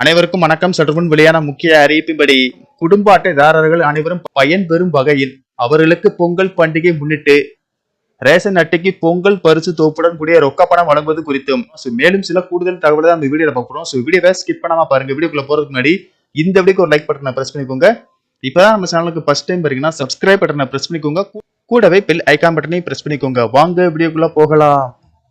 அனைவருக்கும் வணக்கம். சற்றுமுன் வெளியான முக்கிய அறிவிப்பின்படி குடும்ப அட்டைதாரர்கள் அனைவரும் பயன்பெறும் வகையில் அவர்களுக்கு பொங்கல் பண்டிகை முன்னிட்டு ரேஷன் அட்டைக்கு பொங்கல் பரிசு தொகுப்புடன் கூடிய ரொக்க பணம் வழங்குவது குறித்தும் மேலும் சில கூடுதல் தகவலை தான் இந்த வீடியோல பார்க்குறோம் ஸோ வீடியோவை ஸ்கிப் பண்ணாம பாருங்க. வீடியோக்குள்ள போறதுக்கு முன்னாடி இந்த வீடியோக்கு ஒரு லைக் பட்டனை பிரஸ் பண்ணிக்கோங்க. இப்பதான் நம்ம சேனலுக்கு ஃபர்ஸ்ட் டைம் பாருங்கன்னா சப்ஸ்கிரைப் பட்டனை பிரஸ் பண்ணிக்கோங்க. கூடவே பெல் ஐக்கான் பட்டனையும் பிரஸ் பண்ணிக்கோங்க. வாங்க வீடியோக்குள்ள போகலாம்.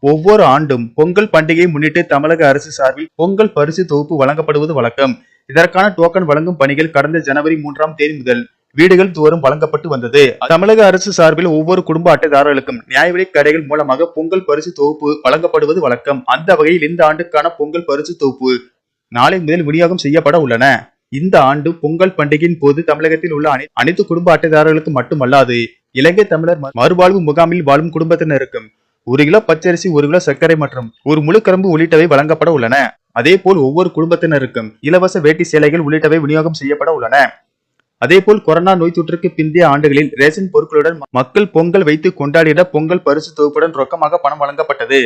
ஒவ்வொரு ஆண்டும் பொங்கல் பண்டிகையை முன்னிட்டு தமிழக அரசு சார்பில் பொங்கல் பரிசு தொகுப்பு வழங்கப்படுவது வழக்கம். இதற்கான டோக்கன் வழங்கும் பணிகள் கடந்த ஜனவரி மூன்றாம் தேதி முதல் வீடுகள் தோறும் வழங்கப்பட்டு வந்தது. தமிழக அரசு சார்பில் ஒவ்வொரு குடும்ப அட்டைதாரர்களுக்கும் நியாயவிலைக் கடைகள் மூலமாக பொங்கல் பரிசு தொகுப்பு வழங்கப்படுவது வழக்கம். அந்த வகையில் இந்த ஆண்டுக்கான பொங்கல் பரிசு தொகுப்பு நாளை முதல் விநியோகம் செய்யப்பட உள்ளன. இந்த ஆண்டு பொங்கல் பண்டிகையின் போது தமிழகத்தில் உள்ள அனைத்து குடும்ப அட்டைதாரர்களுக்கு மட்டுமல்லாது இலங்கை தமிழர் மறுவாழ்வு முகாமில் வாழும் குடும்பத்தினருக்கும் ஒரு கிலோ பச்சரிசி ஒரு கிலோ சர்க்கரை மற்றும் ஒரு முழு கரும்பு உள்ளிட்டவை வழங்கப்பட உள்ளன. அதேபோல் ஒவ்வொரு குடும்பத்தினருக்கும் இலவச வேட்டி சேலைகள் உள்ளிட்டவை விநியோகம் செய்யப்பட உள்ளன. அதேபோல் கொரோனா நோய் தொற்றுக்கு பிந்தைய ஆண்டுகளில் ரேஷன் பொருட்களுடன் மக்கள் பொங்கல் வைத்து கொண்டாடிட பொங்கல் பரிசு தொகுப்புடன் ரொக்கமாக பணம் வழங்கப்பட்டது.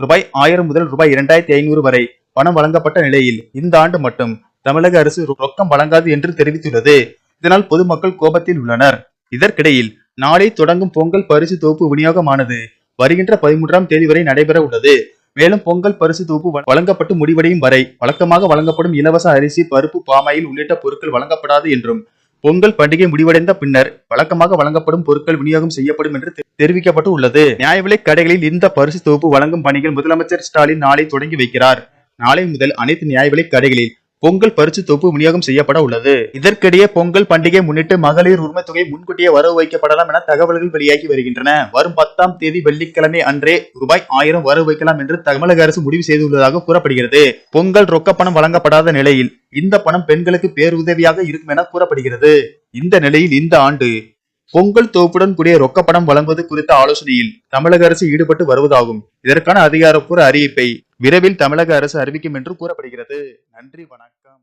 ரூபாய் ஆயிரம் முதல் ரூபாய் இரண்டாயிரத்தி ஐநூறு வரை பணம் வழங்கப்பட்ட நிலையில் இந்த ஆண்டு மட்டும் தமிழக அரசு ரொக்கம் வழங்காது என்று தெரிவித்துள்ளது. இதனால் பொதுமக்கள் கோபத்தில் உள்ளனர். இதற்கிடையில் நாளை தொடங்கும் பொங்கல் பரிசு தொகுப்பு விநியோகமானது வருகின்ற பதிமூன்றாம் தேதி வரை நடைபெற உள்ளது. மேலும் பொங்கல் பரிசு தொகுப்பு வழங்கப்பட்டு முடிவடையும் வரை வழக்கமாக வழங்கப்படும் இலவச அரிசி பருப்பு பாமாயில் உள்ளிட்ட பொருட்கள் வழங்கப்படாது என்றும் பொங்கல் பண்டிகை முடிவடைந்த பின்னர் வழக்கமாக வழங்கப்படும் பொருட்கள் விநியோகம் செய்யப்படும் என்று தெரிவிக்கப்பட்டு உள்ளது. நியாய விலை கடைகளில் இந்த பரிசு தொகுப்பு வழங்கும் பணிகள் முதலமைச்சர் ஸ்டாலின் நாளை தொடங்கி வைக்கிறார். நாளை முதல் அனைத்து நியாய விலை கடைகளில் பொங்கல் பரிசு தொகுப்பு விநியோகம் செய்யப்பட உள்ளது. இதற்கிடையே பொங்கல் பண்டிகை முன்னிட்டு மகளிர் உரிமைத் தொகை முன்கூட்டியே வரவு வைக்கப்படலாம் என தகவல்கள் வெளியாகி வருகின்றன. வரும் பத்தாம் தேதி வெள்ளிக்கிழமை அன்றே ரூபாய் ஆயிரம் வரவு வைக்கலாம் என்று தமிழக அரசு முடிவு செய்துள்ளதாக கூறப்படுகிறது. பொங்கல் ரொக்க பணம் வழங்கப்படாத நிலையில் இந்த பணம் பெண்களுக்கு பேருதவியாக இருக்கும் என கூறப்படுகிறது. இந்த நிலையில் இந்த ஆண்டு பொங்கல் தொகுப்புடன் கூடிய ரொக்க பணம் வழங்குவது குறித்த ஆலோசனையில் தமிழக அரசு ஈடுபட்டு வருவதாகும். இதற்கான அதிகாரப்பூர்வ அறிவிப்பை விரைவில் தமிழக அரசு அறிவிக்கும் என்று கூறப்படுகிறது. நன்றி வணக்கம்.